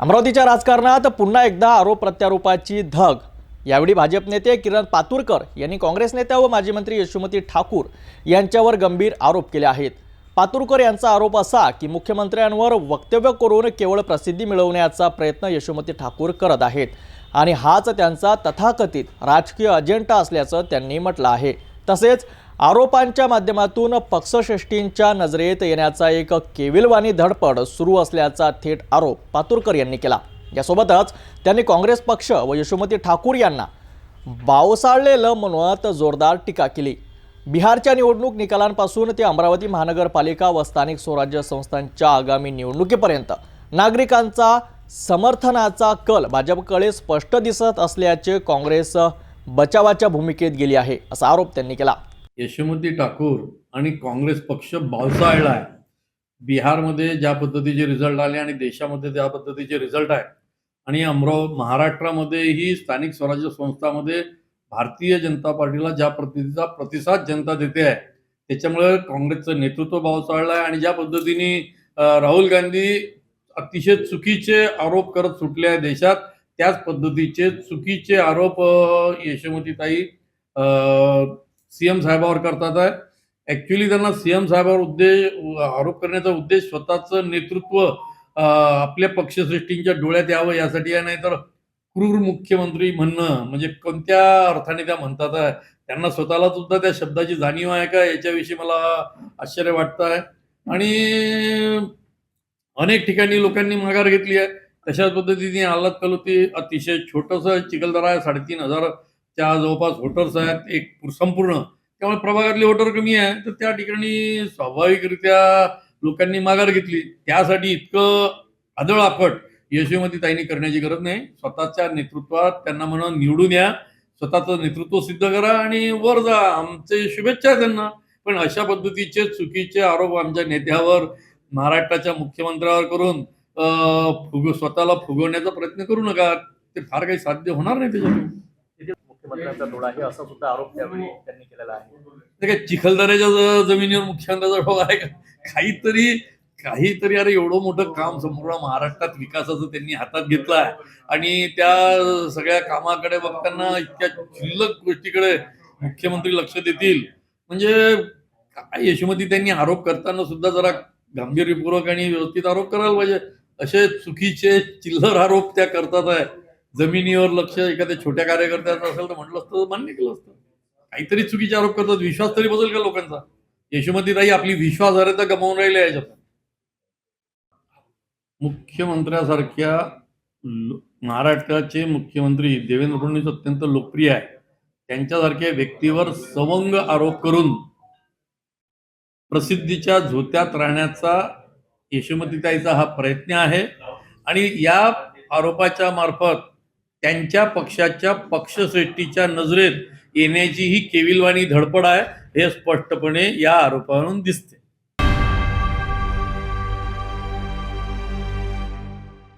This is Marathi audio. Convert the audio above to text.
अमरावतीच्या राजकारणात पुन्हा एकदा आरोप प्रत्यारोपाची धग. यावेळी भाजप नेते किरण पातुरकर यांनी काँग्रेस नेत्या व माजी मंत्री यशोमती ठाकूर यांच्यावर गंभीर आरोप केले आहेत. पातुरकर यांचा आरोप असा की मुख्यमंत्र्यांवर वक्तव्य करून केवळ प्रसिद्धी मिळवण्याचा प्रयत्न यशोमती ठाकूर करत आहेत आणि हाच त्यांचा तथाकथित राजकीय अजेंडा असल्याचं त्यांनी म्हटलं आहे. तसेच आरोपांच्या माध्यमातून पक्षश्रेष्ठींच्या नजरेत येण्याचा एक केविलवाणी धडपड सुरू असल्याचा थेट आरोप पातुरकर यांनी केला. यासोबतच त्यांनी काँग्रेस पक्ष व यशोमती ठाकूर यांना बावसाळलेलं म्हणत जोरदार टीका केली. बिहारच्या निवडणूक निकालांपासून ते अमरावती महानगरपालिका व स्थानिक स्वराज्य संस्थांच्या आगामी निवडणुकीपर्यंत नागरिकांचा समर्थनाचा कल भाजपकडे स्पष्ट दिसत असल्याचे काँग्रेस बचावाच्या भूमिकेत गेली आहे असा आरोप त्यांनी केला. यशोमती ठाकूर आणि काँग्रेस पक्ष बावसाळला आहे. बिहारमध्ये ज्या पद्धतीचे रिझल्ट आले आणि देशामध्ये ज्या पद्धतीचे रिझल्ट आहे. आणि अमराव महाराष्ट्रामध्येही स्थानिक स्वराज्य संस्थामध्ये भारतीय जनता पार्टीला ज्या पद्धतीचा प्रतिसाद जनता देते आहे त्याच्यामुळे काँग्रेसचं नेतृत्व बावसाळलं आहे आणि ज्या पद्धतीने राहुल गांधी अतिशय चुकीचे आरोप करत सुटले आहे देशात त्याच पद्धतीचे चुकीचे आरोप अं, सी सीएम साहेबावर करतात आहे. ॲक्च्युली त्यांना सीएम साहेबावर उद्देश आरोप करण्याचा उद्देश स्वतःचं नेतृत्व आपल्या पक्षश्रेष्ठींच्या डोळ्यात यावं यासाठी आहे. नाही तर क्रूर मुख्यमंत्री म्हणणं म्हणजे कोणत्या अर्थाने त्या म्हणतात आहे? त्यांना स्वतःला सुद्धा त्या शब्दाची जाणीव आहे का? याच्याविषयी मला आश्चर्य वाटतं आहे. आणि अनेक ठिकाणी लोकांनी माघार घेतली आहे. तशाच पद्धतीने आल्हाद कलोती अतिशय छोटंसं चिखलदरा आहे. साडेतीन त्या जवळपास व्होटर्स आहेत एक संपूर्ण. त्यामुळे प्रभागातले वोटर कमी आहे तर त्या ठिकाणी स्वाभाविकरित्या लोकांनी माघार घेतली. त्यासाठी इतकं आदळआपट यशोमती ताईंनी करण्याची गरज नाही. स्वतःच्या नेतृत्वात त्यांना म्हणून निवडून या. स्वतःचं नेतृत्व सिद्ध करा आणि वर जा. आमचे शुभेच्छा आहे त्यांना. पण अशा पद्धतीचे चुकीचे आरोप आमच्या नेत्यावर महाराष्ट्राच्या मुख्यमंत्र्यावर करून फुग स्वतःला फुगवण्याचा प्रयत्न करू नका. ते फार काही साध्य होणार नाही त्याच्यातून. मुख्यमंत्र्यांचा डोळा आहे असा सुद्धा आरोप त्यावेळी त्यांनी केलेला आहे. काय चिखलदऱ्याच्या जमिनीवर मुख्यमंत्र्याचा डोळा आहे का? काहीतरी काहीतरी अरे एवढं मोठं काम संपूर्ण महाराष्ट्रात विकासाचं त्यांनी हातात घेतलं आहे. आणि त्या सगळ्या कामाकडे बघताना इतक्या क्षुल्लक गोष्टीकडे मुख्यमंत्री लक्ष देतील. म्हणजे काय यशोमती त्यांनी आरोप करताना सुद्धा जरा गांभीर्यपूर्वक आणि व्यवस्थित आरोप करायला पाहिजे. असे चुकीचे चिल्लर आरोप त्या करतात आहे. जमिनीवर लक्ष एखाद्या छोट्या कार्यकर्त्याचं असेल तर म्हटलं असतं मान्य केलं असतं. काहीतरी चुकीचे आरोप करतात विश्वास तरी बसेल का लोकांचा. यशोमती ताई आपली विश्वासार्हता गमावून राहिली आहे याच्यात मुख्यमंत्र्यासारख्या महाराष्ट्राचे मुख्यमंत्री देवेंद्र फडणवीस अत्यंत लोकप्रिय आहे. त्यांच्यासारख्या व्यक्तीवर सवंग आरोप करून प्रसिद्धीच्या झोत्यात राहण्याचा यशोमतीताईचा हा प्रयत्न आहे. आणि या आरोपाच्या मार्फत त्यांच्या पक्षाच्या पक्षश्रेष्ठीच्या नजरेत येण्याची ही केविलवाणी धडपड आहे हे स्पष्टपणे या आरोपावरून दिसते.